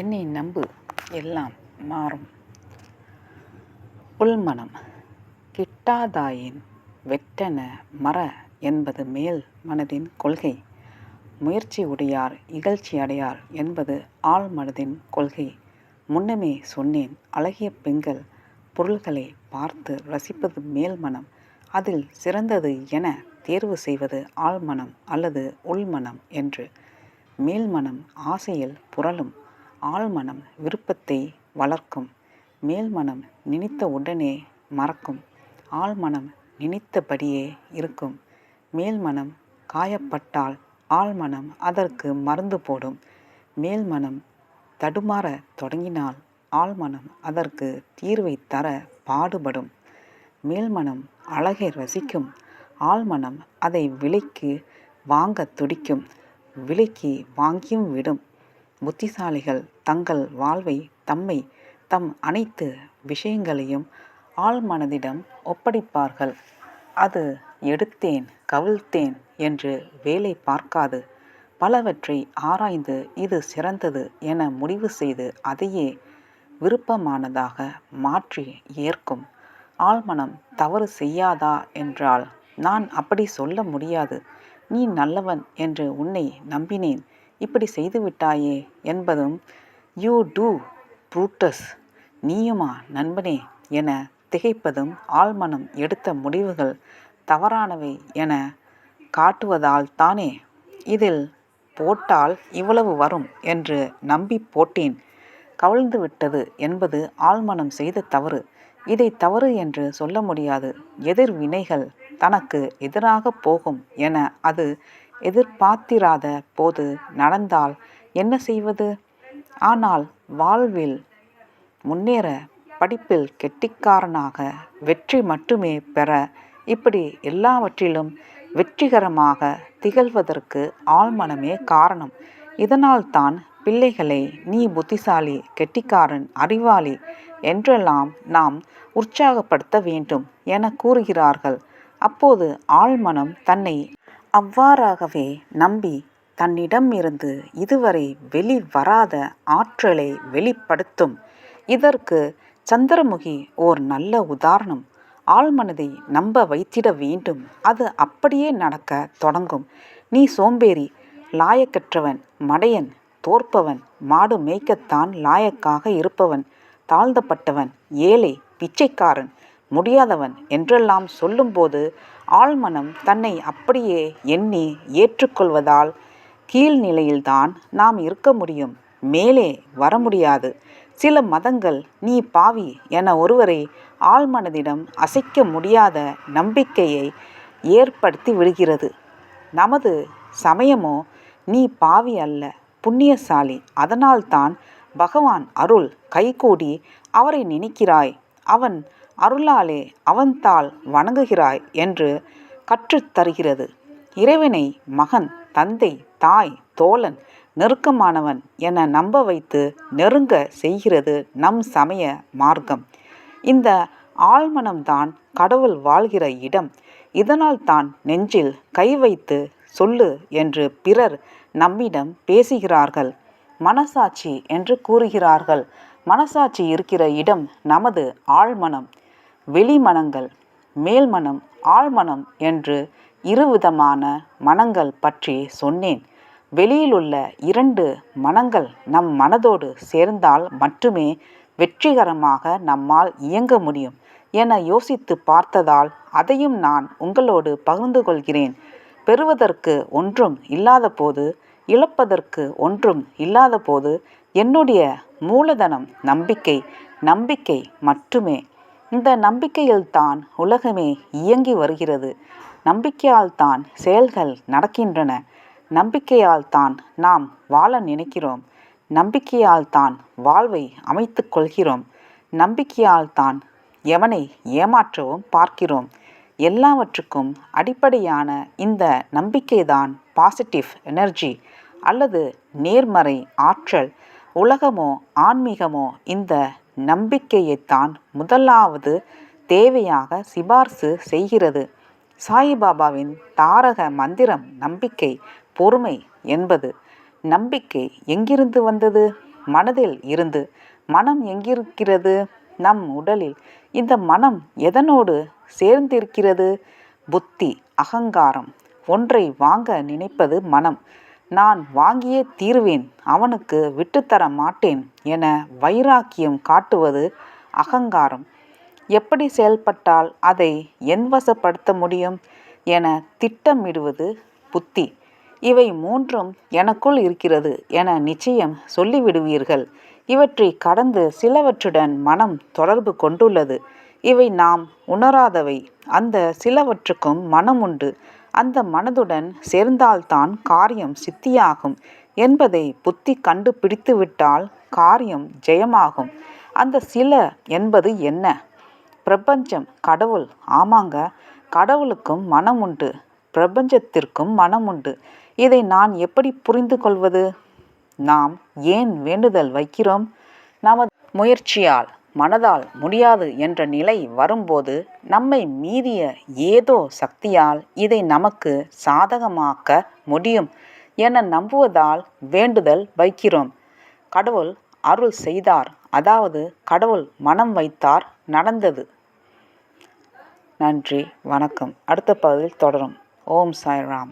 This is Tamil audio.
என்னை நம்பு எல்லாம் மாறும். உள்மனம் கிட்டாதாயின் வெட்டென மற என்பது மேல் மனதின் கொள்கை. முயற்சி உடையார் இகழ்ச்சி அடையார் என்பது ஆள் மனதின் கொள்கை. முன்னமே சொன்னேன் அழகிய பெண்கள் பொருள்களை பார்த்து ரசிப்பது மேல் மனம். அதில் சிறந்தது என தேர்வு செய்வது ஆழ்மனம் அல்லது உள்மனம் என்று. மேல்மனம் ஆசையில் புரளும் ஆழ்மனம் விருப்பத்தை வளர்க்கும். மேல்மனம் நினைத்த உடனே மறக்கும். ஆழ்மனம் நினைத்தபடியே இருக்கும். மேல்மனம் காயப்பட்டால் ஆழ்மனம் அதற்கு மருந்து போடும். மேல்மனம் தடுமாற தொடங்கினால் ஆழ்மனம் அதற்கு தீர்வை தர பாடுபடும். மேல்மனம் அழகை ரசிக்கும். ஆழ்மனம் அதை விலைக்கு வாங்க துடிக்கும். விலைக்கு வாங்கியும் விடும். புத்திசாலிகள் தங்கள் வாழ்வை தம்மை தம் அனைத்து விஷயங்களையும் ஆழ்மனதிடம் ஒப்படைப்பார்கள். அது எடுத்தேன் கவிழ்த்தேன் என்று வேலை பார்க்காது. பலவற்றை ஆராய்ந்து இது சிறந்தது என முடிவு செய்து அதையே விருப்பமானதாக மாற்றி ஏற்கும். ஆழ்மனம் தவறு செய்யாதா என்றால் நான் அப்படி சொல்ல முடியாது. நீ நல்லவன் என்று உன்னை நம்பினேன். இப்படி செய்துவிட்டாயே என்பதும் யூ டூ ப்ரூட்டஸ் நீயுமா நண்பனே என திகைப்பதும் ஆழ்மனம் எடுத்த முடிவுகள் தவறானவை என காட்டுவதால் தானே. இதில் போட்டால் இவ்வளவு வரும் என்று நம்பி போட்டேன். கவிழ்ந்து விட்டது என்பது ஆழ்மனம் செய்த தவறு. இதை தவறு என்று சொல்ல முடியாது. எதிர்வினைகள் தனக்கு எதிராக போகும் என அது எதிர்பார்த்திராத போது நடந்தால் என்ன செய்வது? ஆனால் வாழ்வில் முன்னேற படிப்பில் கெட்டிக்காரனாக வெற்றி மட்டுமே பெற இப்படி எல்லாவற்றிலும் வெற்றிகரமாக திகழ்வதற்கு ஆழ்மனமே காரணம். இதனால்தான் பிள்ளைகளை நீ புத்திசாலி கெட்டிக்காரன் அறிவாளி என்றெல்லாம் நாம் உற்சாகப்படுத்த வேண்டும் என கூறுகிறார்கள். அப்போது ஆழ்மனம் தன்னை அவ்வாறாகவே நம்பி தன்னிடமிருந்து இதுவரை வெளிவராத ஆற்றலை வெளிப்படுத்தும். இதற்கு சந்திரமுகி ஓர் நல்ல உதாரணம். ஆழ்மனதை நம்ப வைத்திட வேண்டும். அது அப்படியே நடக்க தொடங்கும். நீ சோம்பேறி லாயக்கற்றவன் மடையன் தோற்பவன் மாடு மேய்க்கத்தான் லாயக்காக இருப்பவன் தாழ்ந்தப்பட்டவன் ஏழை பிச்சைக்காரன் முடியாதவன் என்றெல்லாம் சொல்லும்போது ஆழ்மனம் தன்னை அப்படியே எண்ணி ஏற்றுக்கொள்வதால் கீழ்நிலையில்தான் நாம் இருக்க முடியும். மேலே வர முடியாது. சில மதங்கள் நீ பாவி என ஒருவரை ஆழ்மனதிடம் அசைக்க முடியாத நம்பிக்கையை ஏற்படுத்தி விடுகிறது. நமது சமயமோ நீ பாவி அல்ல புண்ணியசாலி. அதனால்தான் பகவான் அருள் கைகூடி அவரை நினைக்கிறாய். அவன் அருளாலே அவன்தாள் வணங்குகிறாய் என்று கற்றுத்தருகிறது. இறைவனை மகன் தந்தை தாய் தோழன் நெருக்கமானவன் என நம்ப வைத்து நெருங்க செய்கிறது நம் சமய மார்க்கம். இந்த ஆழ்மனம்தான் கடவுள் வாழ்கிற இடம். இதனால் தான் நெஞ்சில் கை வைத்து சொல்லு என்று பிறர் நம்மிடம் பேசுகிறார்கள். மனசாட்சி என்று கூறுகிறார்கள். மனசாட்சி இருக்கிற இடம் நமது ஆழ்மனம். வெளிமனங்கள் மேல்மனம் ஆழ்மனம் என்று இருவிதமான மனங்கள் பற்றி சொன்னேன். வெளியிலுள்ள இரண்டு மனங்கள் நம் மனதோடு சேர்ந்தால் மட்டுமே வெற்றிகரமாக நம்மால் இயங்க முடியும் என யோசித்து பார்த்ததால் அதையும் நான் உங்களோடு பகிர்ந்து கொள்கிறேன். பெறுவதற்கு ஒன்றும் இல்லாத போது இழப்பதற்கு ஒன்றும் இல்லாத போது என்னுடைய மூலதனம் நம்பிக்கை நம்பிக்கை மட்டுமே. இந்த நம்பிக்கையில்தான் உலகமே இயங்கி வருகிறது. நம்பிக்கையால் தான் செயல்கள் நடக்கின்றன. நம்பிக்கையால் தான் நாம் வாழ நினைக்கிறோம். நம்பிக்கையால் தான் வாழ்வை அமைத்து கொள்கிறோம். நம்பிக்கையால் தான் எவனை ஏமாற்றவும் பார்க்கிறோம். எல்லாவற்றுக்கும் அடிப்படையான இந்த நம்பிக்கைதான் பாசிட்டிவ் எனர்ஜி அல்லது நேர்மறை ஆற்றல். உலகமோ ஆன்மீகமோ இந்த நம்பிக்கையைத்தான் முதலாவது தேவையாக சிபார்சு செய்கிறது. சாயிபாபாவின் தாரக மந்திரம் நம்பிக்கை பொறுமை என்பது நம்பிக்கை எங்கிருந்து வந்தது? மனதில் இருந்து. மனம் எங்கிருக்கிறது? நம் உடலில். இந்த மனம் எதனோடு சேர்ந்திருக்கிறது? புத்தி அகங்காரம் ஒன்றை வாங்க நினைப்பது மனம். நான் வாங்கியே தீர்வேன் அவனுக்கு விட்டுத்தர மாட்டேன் என வைராக்கியம் காட்டுவது அகங்காரம். எப்படி செயல்பட்டால் அதை என்வசப்படுத்த முடியும் என திட்டமிடுவது புத்தி. இவை மூன்றும் எனக்குள் இருக்கிறது என நிச்சயம் சொல்லிவிடுவீர்கள். இவற்றை கடந்து சிலவற்றுடன் மனம் தொடர்பு கொண்டுள்ளது. இவை நாம் உணராதவை. அந்த சிலவற்றுக்கும் மனம் உண்டு. அந்த மனதுடன் சேர்ந்தால்தான் காரியம் சித்தியாகும் என்பதை புத்தி கண்டுபிடித்துவிட்டால் காரியம் ஜெயமாகும். அந்த சில என்பது என்ன? பிரபஞ்சம் கடவுள். ஆமாங்க கடவுளுக்கும் மனம் உண்டு. பிரபஞ்சத்திற்கும் மனம் உண்டு. இதை நான் எப்படி புரிந்து கொள்வது? நாம் ஏன் வேண்டுதல் வைக்கிறோம்? நமது முயற்சியால் மனதால் முடியாது என்ற நிலை வரும்போது நம்மை மீறிய ஏதோ சக்தியால் இதை நமக்கு சாதகமாக்க முடியும் என நம்புவதால் வேண்டுதல் வைக்கிறோம். கடவுள் அருள் செய்தார். அதாவது கடவுள் மனம் வைத்தார். நடந்தது. நன்றி வணக்கம். அடுத்த பகுதியில் தொடரும். ஓம் சாய்ராம்.